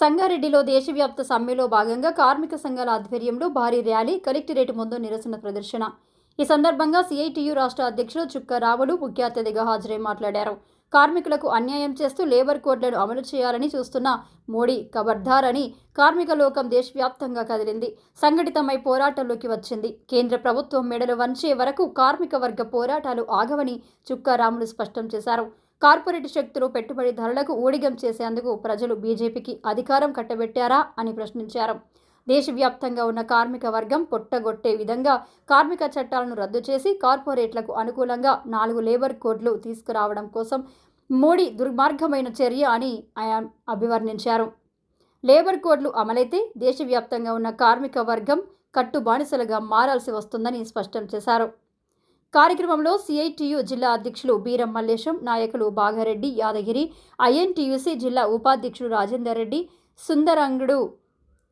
సంగారెడ్డిలో దేశవ్యాప్త సమ్మెలో భాగంగా కార్మిక సంఘాల ఆధ్వర్యంలో భారీ ర్యాలీ కలెక్టరేట్ ముందు నిరసన ప్రదర్శన. ఈ సందర్భంగా సిఐటియు రాష్ట్ర అధ్యక్షులు చుక్క రావులు ముఖ్య అతిథిగా హాజరై మాట్లాడారు. కార్మికులకు అన్యాయం చేస్తూ లేబర్ కోడ్లను అమలు చేయాలని చూస్తున్న మోడీ కబర్ధార్ అని కార్మిక లోకం దేశవ్యాప్తంగా కదిలింది. సంఘటితమై పోరాటంలోకి వచ్చింది. కేంద్ర ప్రభుత్వం మెడలు వంచే వరకు కార్మిక వర్గ పోరాటాలు ఆగవని చుక్కారాములు స్పష్టం చేశారు. కార్పొరేట్ శక్తులు పెట్టుబడిదారులకు ఊడిగం చేసేందుకు ప్రజలు బీజేపీకి అధికారం కట్టబెట్టారా అని ప్రశ్నించారు. దేశవ్యాప్తంగా ఉన్న కార్మిక వర్గం పొట్టగొట్టే విధంగా కార్మిక చట్టాలను రద్దు చేసి కార్పొరేట్లకు అనుకూలంగా నాలుగు లేబర్ కోడ్లు తీసుకురావడం కోసం మోడీ దుర్మార్గమైన చర్య అని ఆయన అభివర్ణించారు. లేబర్ కోడ్లు అమలైతే దేశవ్యాప్తంగా ఉన్న కార్మిక వర్గం కట్టు బానిసలుగా మారాల్సి వస్తుందని స్పష్టం చేశారు. కార్యక్రమంలో సిఐటియు జిల్లా అధ్యక్షులు బీరం మల్లేశం నాయకులు బాగారెడ్డి యాదగిరి ఐఎన్టీయూసీ జిల్లా ఉపాధ్యక్షుడు రాజేందర్ రెడ్డి సుందరంగుడు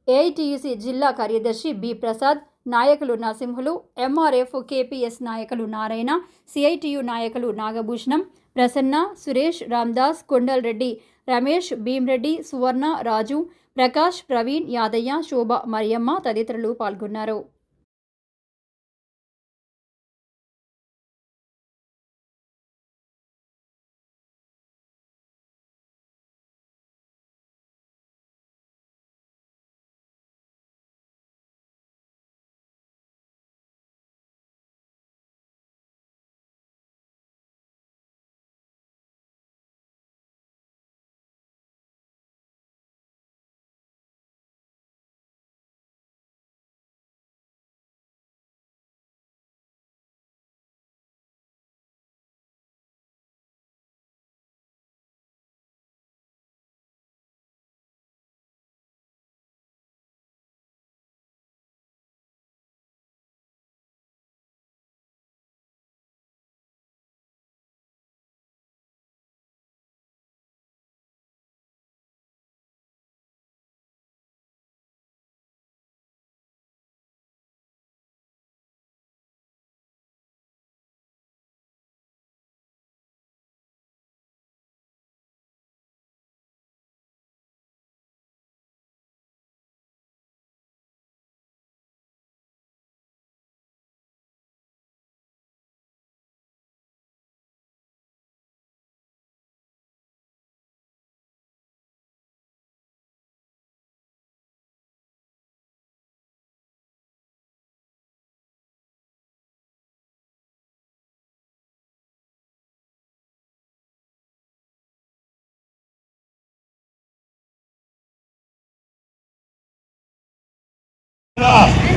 ఏఐటియుసి జిల్లా కార్యదర్శి బి ప్రసాద్ నాయకులు నరసింహులు ఎంఆర్ఎఫ్ కేపీఎస్ నాయకులు నారాయణ సిఐటియు నాయకులు నాగభూషణం ప్రసన్న సురేష్ రామ్దాస్ కొండల్ రెడ్డి రమేష్ భీమ్రెడ్డి సువర్ణ రాజు ప్రకాష్ ప్రవీణ్ యాదయ్య శోభ మరియమ్మ తదితరులు పాల్గొన్నారు.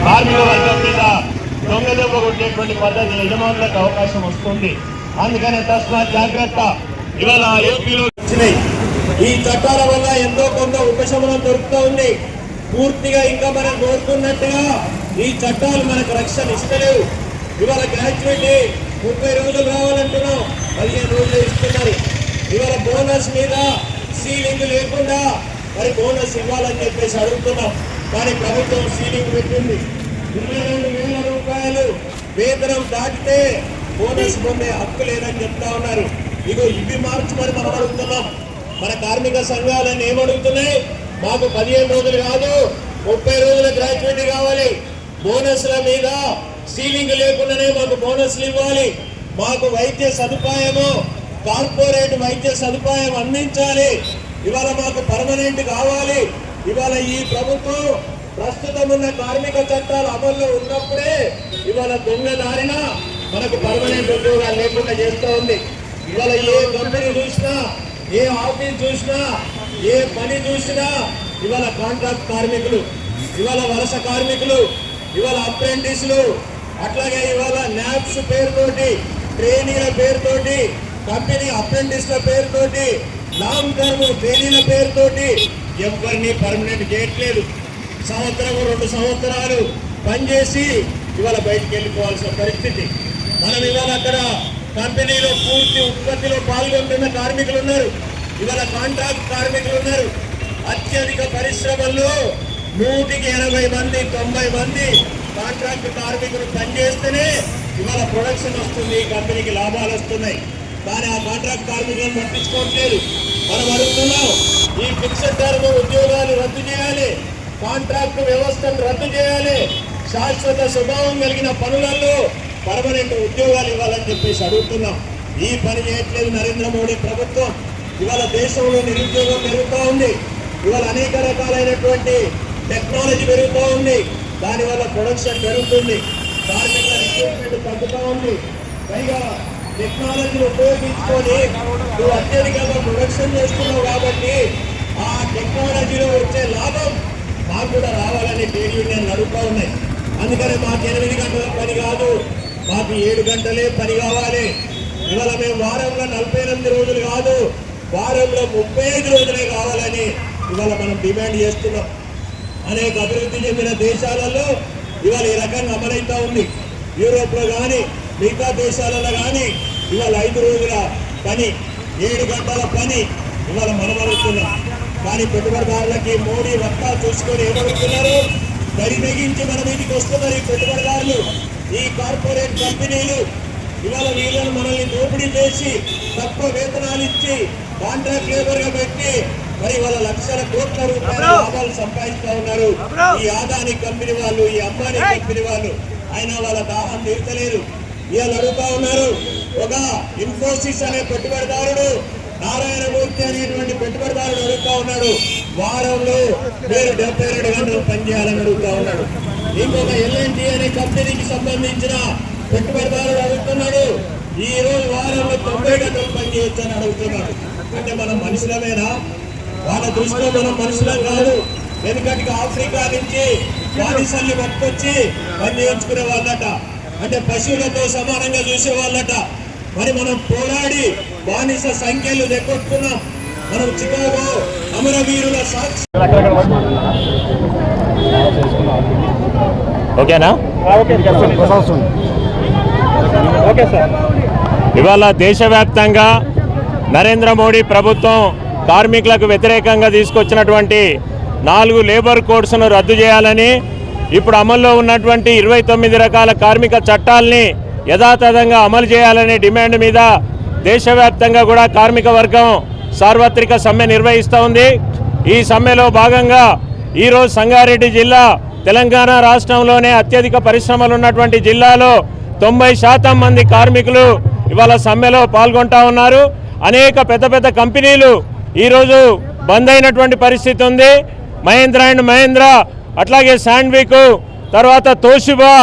కార్మిక వర్గం మీద దొంగదెబ్బ కొట్టేటువంటి పద్ధతి యజమానులకు అవకాశం వస్తుంది. అందుకనే తస్మాత్ జాగ్రత్త. ఇవాళ ఏపీలో వచ్చినాయి. ఈ చట్టాల వల్ల ఎంతో కొంత ఉపశమనం దొరుకుతూ ఉంది. పూర్తిగా ఇంకా మనం కోరుకున్నట్టుగా ఈ చట్టాలు మనకు రక్షణ ఇస్తలేవు. ఇవాళ గ్రాడ్యుయేట్ ముప్పై రోజులు రావాలంటున్నాం. పదిహేను రోజులు ఇస్తున్నారు. ఇవాళ బోనస్ మీద సీలింగ్ లేకుండా మరి బోనస్ ఇవ్వాలని చెప్పేసి అడుగుతున్నాం. కానీ ప్రభుత్వం సీలింగ్ పెట్టింది. ఇరవై రెండు వేల రూపాయలు వేతనం దాటితే బోనస్ పొందే హక్కు లేదని చెప్తా ఉన్నారు. ఇగో ఇవి మార్చమని మనం అడుగుతున్నాం. మన కార్మిక సంఘాలను ఏమడుగుతున్నాయి మాకు పదిహేను రోజులు కాదు ముప్పై రోజుల గ్రాడ్యుయేట్ కావాలి. బోనస్ల మీద సీలింగ్ లేకుండానే మాకు బోనస్లు ఇవ్వాలి. మాకు వైద్య సదుపాయము కార్పొరేట్ వైద్య సదుపాయం అందించాలి. ఇవాళ మాకు పర్మనెంట్ కావాలి. ఇవాళ ఈ ప్రభుత్వం ప్రస్తుతం ఉన్న కార్మిక చట్టాలు అమల్లో ఉన్నప్పుడే ఇవాళ దొంగదారిన మనకు పర్మనెంట్ ఉద్యోగాలు లేకుండా చేస్తూ ఉంది. ఇవాళ ఏ కంపెనీ చూసినా ఏ ఆఫీస్ చూసినా ఏ పని చూసినా ఇవాళ కాంట్రాక్ట్ కార్మికులు ఇవాళ వలస కార్మికులు ఇవాళ అప్రెంటిస్లు అట్లాగే ఇవాళ న్యాప్స్ పేరుతోటి ట్రైనీల పేరుతోటి కంపెనీ అప్రెంటిస్ల పేరుతోటి లాంగ్ టర్మ్ ట్రైనీల పేరుతోటి ఎవరిని పర్మనెంట్ చేయట్లేదు సంవత్సరం రెండు సంవత్సరాలు పనిచేసి ఇవాళ బయటికి వెళ్ళిపోవాల్సిన పరిస్థితి. మనం ఇవాళ అక్కడ కంపెనీలో పూర్తి ఉత్పత్తిలో పాల్గొంటున్న కార్మికులు ఉన్నారు. ఇవాళ కాంట్రాక్ట్ కార్మికులు ఉన్నారు. అత్యధిక పరిశ్రమల్లో నూటికి ఎనభై మంది తొంభై మంది కాంట్రాక్ట్ కార్మికులు పనిచేస్తేనే ఇవాళ ప్రొడక్షన్ వస్తుంది కంపెనీకి లాభాలు వస్తున్నాయి. కానీ ఆ కాంట్రాక్ట్ కార్మికులను పట్టించుకోవట్లేదు. మనం అడుగుతున్నాం ఈ ఫిక్స్డ్ టర్మ్ ఉద్యోగాలు రద్దు చేయాలి కాంట్రాక్ట్ వ్యవస్థను రద్దు చేయాలి శాశ్వత స్వభావం కలిగిన పనులలో పర్మనెంట్ ఉద్యోగాలు ఇవ్వాలని చెప్పేసి అడుగుతున్నాం. ఈ పని చేయట్లేదు నరేంద్ర మోడీ ప్రభుత్వం. ఇవాళ దేశంలో నిరుద్యోగం పెరుగుతూ ఉంది. ఇవాళ అనేక రకాలైనటువంటి టెక్నాలజీ పెరుగుతూ ఉంది. దానివల్ల ప్రొడక్షన్ పెరుగుతుంది. కార్మికుల రిక్రూట్మెంట్ తగ్గుతూ ఉంది. పైగా టెక్నాలజీని ఉపయోగించుకొని నువ్వు అత్యధికంగా ప్రొడక్షన్ చేస్తున్నావు కాబట్టి టెక్నాలజీలో వచ్చే లాభం మాకు కూడా రావాలని ట్రేడ్ యూనియన్ అడుగుతూ ఉన్నాయి అందుకనే మాకు ఎనిమిది గంటల పని కాదు. మాకు ఏడు గంటలే పని కావాలి. ఇవాళ మేము వారంలో నలభై ఎనిమిది రోజులు కాదు వారంలో ముప్పై ఐదు రోజులే కావాలని ఇవాళ మనం డిమాండ్ చేస్తున్నాం. అనేక అభివృద్ధి చెందిన దేశాలలో ఇవాళ ఈ రకంగా అమలైతా ఉంది. యూరోప్లో కానీ మిగతా దేశాలలో కానీ ఇవాళ ఐదు రోజుల పని ఏడు గంటల పని ఇవాళ మనం అడుగుతున్నాం కానీ పెట్టుబడిదారులకి మోడీ వక్తా చూసుకొని ఏమడుగుతున్నారు దరి తెగించి మన మీదకి వస్తున్నారు ఈ పెట్టుబడిదారులు. ఈ కార్పొరేట్ కంపెనీలు ఇవాళ వీళ్ళని మనల్ని దోపిడీ చేసి తక్కువ వేతనాలు ఇచ్చి కాంట్రాక్ట్ లేబర్గా పెట్టి మరి వాళ్ళ లక్షల కోట్ల రూపాయల లాభాలు సంపాదిస్తా ఉన్నారు. ఈ ఆదాని కంపెనీ వాళ్ళు ఈ అంబానీ కంపెనీ వాళ్ళు అయినా వాళ్ళ దాహం తీర్చలేదు. ఇవాళ అడుగుతా ఉన్నారు ఒక ఇన్ఫోసిస్ అనే పెట్టుబడిదారుడు నారాయణమూర్తి అనేటువంటి పెట్టుబడిదారుడు అడుగుతా ఉన్నాడు. వారంలో మీరు డెబ్బై రెండు గంటలు పనిచేయాలని అడుగుతా ఉన్నాడు. ఇంకొక ఎల్ఎన్టీ అనే కంపెనీకి సంబంధించిన పెట్టుబడిదారుడు అడుగుతున్నాడు ఈ రోజు వారంలో తొంభై గంటలు పనిచేయొచ్చు అని అడుగుతున్నాడు. అంటే మనం మనుషులమేనా? వాళ్ళ దృష్టిలో మనం మనుషులం కాదు. వెనుకటికి ఆఫ్రికా నుంచి బానిసల్ని పట్టుకొచ్చి పని చేయించుకునే వాళ్ళట. అంటే పశువులతో సమానంగా చూసే వాళ్ళట. మరి మనం పోరాడి బానిస సంఖ్యలు లెక్కొట్టుకున్నాం మనం చికాగో అమరవీరుల సాక్షి. ఓకేనా? Okay sir. ఇవాళ దేశవ్యాప్తంగా నరేంద్ర మోడీ ప్రభుత్వం కార్మికులకు వ్యతిరేకంగా తీసుకొచ్చినటువంటి నాలుగు లేబర్ కోడ్స్ను రద్దు చేయాలని ఇప్పుడు అమల్లో ఉన్నటువంటి ఇరవై తొమ్మిది రకాల కార్మిక చట్టాల్ని యథాతథంగా అమలు చేయాలనే డిమాండ్ మీద దేశవ్యాప్తంగా కూడా కార్మిక వర్గం సార్వత్రిక సమ్మె నిర్వహిస్తూ ఉంది. ఈ సమ్మెలో భాగంగా ఈరోజు సంగారెడ్డి జిల్లా తెలంగాణ రాష్ట్రంలోనే అత్యధిక పరిశ్రమలు ఉన్నటువంటి జిల్లాలో తొంభై శాతం మంది కార్మికులు ఇవాళ సమ్మెలో పాల్గొంటా ఉన్నారు. అనేక పెద్ద పెద్ద కంపెనీలు ఈరోజు బంద్ అయినటువంటి పరిస్థితి ఉంది. మహేంద్ర అండ్ మహేంద్ర అట్లాగే శాండ్విక్ తర్వాత తోషిబా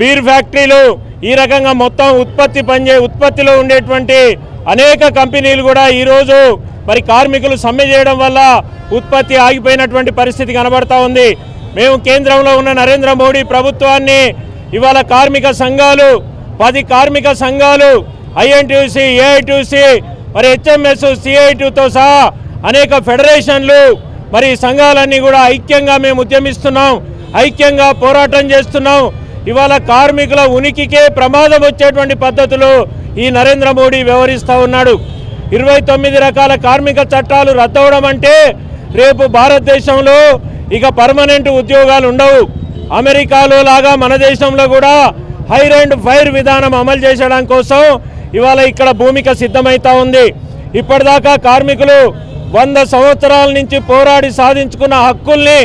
బీర్ ఫ్యాక్టరీలు ఈ రకంగా మొత్తం ఉత్పత్తి పనిచే ఉత్పత్తిలో ఉండేటువంటి అనేక కంపెనీలు కూడా ఈరోజు మరి కార్మికులు సమ్మె చేయడం వల్ల ఉత్పత్తి ఆగిపోయినటువంటి పరిస్థితి కనబడతా ఉంది. మేము కేంద్రంలో ఉన్న నరేంద్ర మోడీ ప్రభుత్వాన్ని ఇవాళ కార్మిక సంఘాలు పది కార్మిక సంఘాలు ఐఎన్టీసీ ఏఐటీసీ మరి హెచ్ఎంఎస్ సిఐటితో సహా అనేక ఫెడరేషన్లు మరి సంఘాలన్నీ కూడా ఐక్యంగా మేము ఉద్యమిస్తున్నాం. ఐక్యంగా పోరాటం చేస్తున్నాం. ఇవాళ కార్మికుల ఉనికికే ప్రమాదం వచ్చేటువంటి పద్ధతులు ఈ నరేంద్ర మోడీ వ్యవహరిస్తూ ఉన్నాడు. ఇరవై తొమ్మిది రకాల కార్మిక చట్టాలు రద్దవడం అంటే రేపు భారతదేశంలో ఇక పర్మనెంట్ ఉద్యోగాలు ఉండవు. అమెరికాలో లాగా మన దేశంలో కూడా హైర్ అండ్ ఫైర్ విధానం అమలు చేసడం కోసం ఇవాళ ఇక్కడ భూమిక సిద్ధమవుతా ఉంది. ఇప్పటిదాకా కార్మికులు వంద సంవత్సరాల నుంచి పోరాడి సాధించుకున్న హక్కుల్ని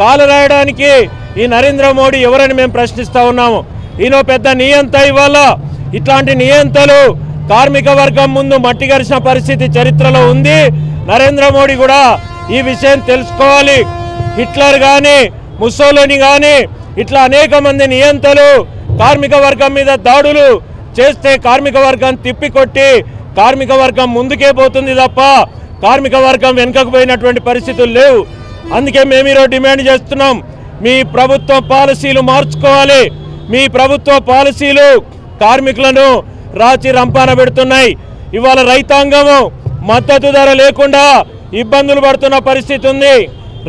కాలరాయడానికి ఈ నరేంద్ర మోడీ ఎవరని మేము ప్రశ్నిస్తూ ఉన్నాము. ఈయన పెద్ద నియంత ఇవాళ ఇట్లాంటి నియంతలు కార్మిక వర్గం ముందు మట్టి గరిచిన పరిస్థితి చరిత్రలో ఉంది. నరేంద్ర మోడీ కూడా ఈ విషయం తెలుసుకోవాలి. హిట్లర్ కానీ ముసోలోని కానీ ఇట్లా అనేక మంది నియంతలు కార్మిక వర్గం మీద దాడులు చేస్తే కార్మిక వర్గం తిప్పికొట్టి కార్మిక వర్గం ముందుకే పోతుంది తప్ప కార్మిక వర్గం వెనుకకు పోయినటువంటి పరిస్థితులు లేవు. అందుకే మేము ఈరోజు డిమాండ్ చేస్తున్నాం. మీ ప్రభుత్వ పాలసీలు మార్చుకోవాలి. మీ ప్రభుత్వ పాలసీలు కార్మికులను రాచి రంపాన పెడుతున్నాయి. ఇవాళ రైతాంగము మద్దతు ధర లేకుండా ఇబ్బందులు పడుతున్న పరిస్థితి ఉంది.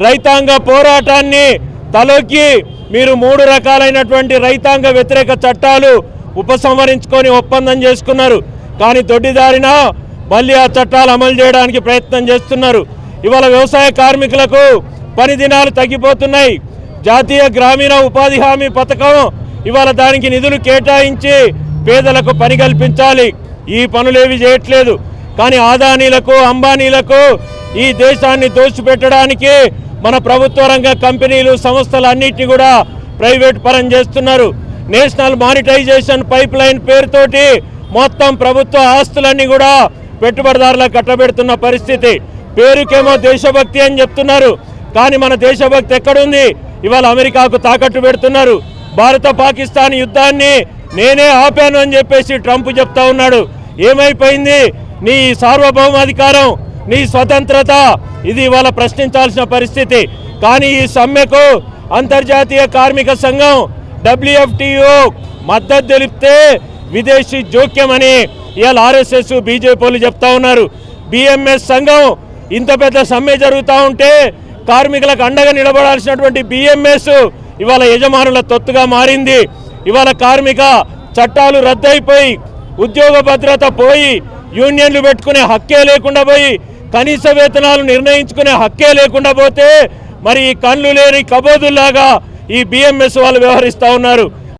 రైతాంగ పోరాటాన్ని తలొక్కి మీరు మూడు రకాలైనటువంటి రైతాంగ వ్యతిరేక చట్టాలు ఉపసంహరించుకొని ఒప్పందం చేసుకున్నారు. కానీ దొడ్డిదారిన మళ్ళీ ఆ చట్టాలు అమలు చేయడానికి ప్రయత్నం చేస్తున్నారు. ఇవాళ వ్యవసాయ కార్మికులకు పని దినాలు తగ్గిపోతున్నాయి. జాతీయ గ్రామీణ ఉపాధి హామీ పథకం ఇవాళ దానికి నిధులు కేటాయించి పేదలకు పని కల్పించాలి. ఈ పనులేవి చేయట్లేదు. కానీ ఆదానీలకు అంబానీలకు ఈ దేశాన్ని దోచిపెట్టడానికి మన ప్రభుత్వ రంగ కంపెనీలు సంస్థలు అన్నిటినీ కూడా ప్రైవేట్ పరం చేస్తున్నారు. నేషనల్ మానిటైజేషన్ పైప్ లైన్ పేరుతోటి మొత్తం ప్రభుత్వ ఆస్తులన్నీ కూడా పెట్టుబడిదారులకు కట్టబెడుతున్న పరిస్థితి. పేరుకేమో దేశభక్తి అని చెప్తున్నారు. కానీ మన దేశభక్తి ఎక్కడుంది? ఇవాళ అమెరికాకు తాకట్టు పెడుతున్నారు. భారత పాకిస్తాన్ యుద్ధాన్ని నేనే ఆపాను అని చెప్పేసి ట్రంప్ చెప్తా ఉన్నాడు. ఏమైపోయింది? నీ సార్వభౌమాధికారం నీ స్వతంత్రత ఇది ఇవాళ ప్రశ్నించాల్సిన పరిస్థితి. కానీ ఈ సమ్మెకు అంతర్జాతీయ కార్మిక సంఘం డబ్ల్యూఎఫ్టిఓ మద్దతు తెలిపితే విదేశీ జోక్యం అని ఇవాళ ఆర్ఎస్ఎస్ బీజేపీలు చెప్తా ఉన్నారు. బిఎంఎస్ సంఘం ఇంత పెద్ద సమ్మె జరుగుతూ ఉంటే కార్మికులకు అండగా నిలబడాల్సినటువంటి బిఎంఎస్ ఇవాళ యజమానుల తొత్తుగా మారింది. ఇవాళ కార్మిక చట్టాలు రద్దయిపోయి ఉద్యోగ భద్రత పోయి యూనియన్లు పెట్టుకునే హక్కే లేకుండా పోయి కనీస వేతనాలు నిర్ణయించుకునే హక్కే లేకుండా పోతే మరి ఈ కళ్ళు లేని కబోదుల్లాగా ఈ బిఎంఎస్ వాళ్ళు వ్యవహరిస్తూ ఉన్నారు.